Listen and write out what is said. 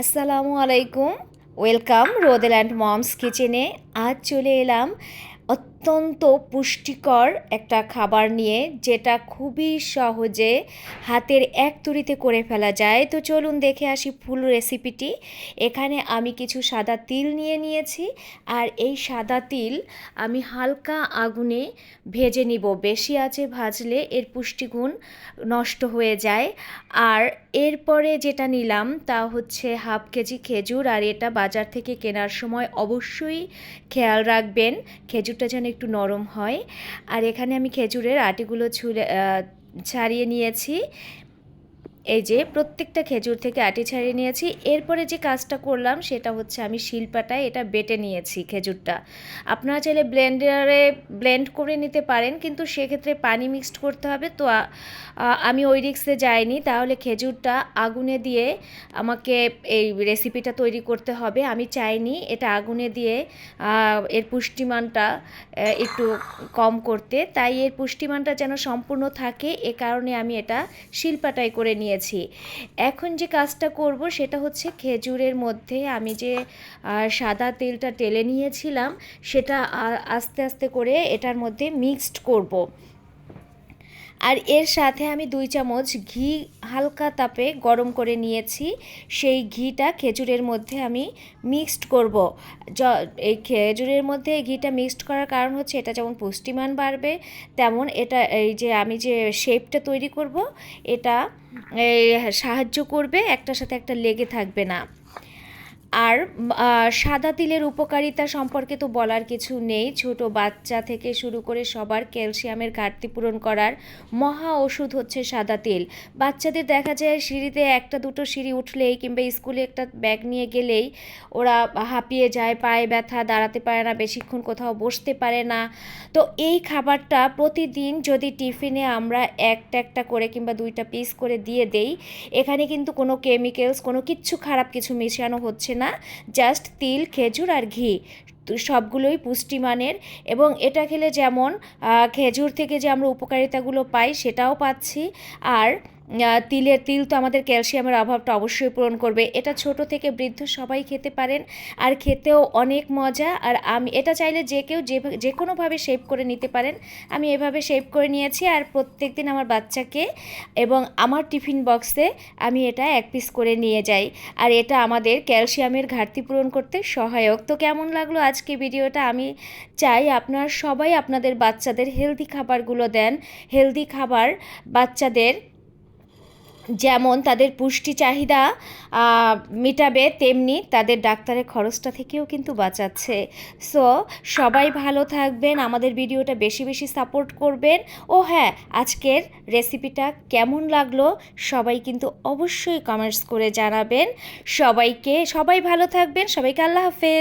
আসসালামু আলাইকুম। Welcome রোদেল্যান্ড moms কিচেনে। আজ চলে এলাম অত্যন্ত পুষ্টিকর একটা খাবার নিয়ে, যেটা খুবই সহজে হাতের এক তুড়িতে করে ফেলা যায়। তো চলুন দেখে আসি ফুল রেসিপিটি। এখানে আমি কিছু সাদা তিল নিয়ে নিয়েছি, আর এই সাদা তিল আমি হালকা আগুনে ভেজে নিব। বেশি আছে ভাজলে এর পুষ্টিগুণ নষ্ট হয়ে যায়। আর এরপরে যেটা নিলাম তা হচ্ছে হাফ কেজি খেজুর, আর এটা বাজার থেকে কেনার সময় অবশ্যই খেয়াল রাখবেন। খেজুরটা যেন একটু নরম হয়। আর এখানে আমি খেজুরের আটিগুলো ছুলে ছাড়িয়ে নিয়েছি। এই যে প্রত্যেকটা খেজুর থেকে আটি ছাড়িয়ে নিয়েছি। এরপরে যে কাজটা করলাম সেটা হচ্ছে আমি শিলপাটায় এটা বেটে নিয়েছি খেজুরটা। আপনারা চাইলে ব্লেন্ডারে ব্লেন্ড করে নিতে পারেন, কিন্তু সেক্ষেত্রে পানি মিক্সড করতে হবে। তো আমি ওই রিক্সে যাইনি। তাহলে খেজুরটা আগুনে দিয়ে আমাকে এই রেসিপিটা তৈরি করতে হবে। আমি চাইনি এটা আগুনে দিয়ে এর পুষ্টিমানটা একটু কম করতে। তাই এর পুষ্টিমানটা যেন সম্পূর্ণ থাকে, এ কারণে আমি এটা শিলপাটাই করে নিয়েছি এখন যে কাজটা করব সেটা হচ্ছে খেজুরের মধ্যে আমি যে সাদা তেলটা টেলে নিয়েছিলাম, সেটা আস্তে আস্তে করে এটার মধ্যে মিক্সড করব। আর এর সাথে আমি দুই চামচ ঘি হালকা তাপে গরম করে নিয়েছি। সেই ঘিটা খেজুরের মধ্যে আমি মিক্সড করব। এই খেজুরের মধ্যে ঘিটা মিক্সড করার কারণ হচ্ছে এটা যেমন পুষ্টিমান বাড়বে, তেমন এটা এই যে আমি যে শেপটা তৈরি করব, এটা সাহায্য করবে, একটার সাথে একটা লেগে থাকবে না। আর সাদা তিলের উপকারিতা সম্পর্কে তো বলার কিছু নেই। ছোট বাচ্চা থেকে শুরু করে সবার ক্যালসিয়ামের ঘাটতি পূরণ করার মহা ওষুধ হচ্ছে সাদা তিল। বাচ্চাদের দেখা যায় সিঁড়িতে একটা দুটো সিঁড়ি উঠলেই কিংবা স্কুলে একটা ব্যাগ নিয়ে গেলেই ওরা হাঁপিয়ে যায়, পায়ে ব্যথা, দাঁড়াতে পারে না, বেশিক্ষণ কোথাও বসতে পারে না। তো এই খাবারটা প্রতিদিন যদি টিফিনে আমরা একটা একটা করে কিংবা দুইটা পিস করে দিয়ে দেই, এখানে কিন্তু কোনো কেমিক্যালস কোনো কিচ্ছু খারাপ কিছু মেশানো হচ্ছে না। জাস্ট তিল, খেজুর আর ঘি। সবগুলোই পুষ্টিমানের এবং এটা খেলে যেমন খেজুর থেকে যে আমরা উপকারিতাগুলো পাই সেটাও পাচ্ছি। আর তিলের তিল তো আমাদের ক্যালসিয়ামের অভাবটা অবশ্যই পূরণ করবে। এটা ছোট থেকে বৃদ্ধ সবাই খেতে পারেন, আর খেতেও অনেক মজা। আর আমি, এটা চাইলে যে কেউ যে যে কোনোভাবে শেপ করে নিতে পারেন। আমি এভাবে শেপ করে নিয়েছি, আর প্রত্যেক দিন আমার বাচ্চাকে এবং আমার টিফিন বক্সে আমি এটা এক পিস করে নিয়ে যাই। আর এটা আমাদের ক্যালসিয়ামের ঘাটতি পূরণ করতে সহায়ক। তো কেমন লাগল আজকে ভিডিওটা? আমি চাই আপনার সবাই আপনাদের বাচ্চাদের হেলদি খাবারগুলো দেন। হেলদি খাবার বাচ্চাদের যেমন তাদের পুষ্টি চাহিদা মেটাবে, তেমনি তাদের ডাক্তারের খরচটা থেকেও কিন্তু বাঁচাচ্ছে। সো, সবাই ভালো থাকবেন, আমাদের ভিডিওটা বেশি বেশি সাপোর্ট করবেন। ও হ্যাঁ আজকের রেসিপিটা কেমন লাগল সবাই কিন্তু অবশ্যই কমেন্টস করে জানাবেন। সবাইকে, সবাই ভালো থাকবেন, সবাইকে আল্লাহ হাফেজ।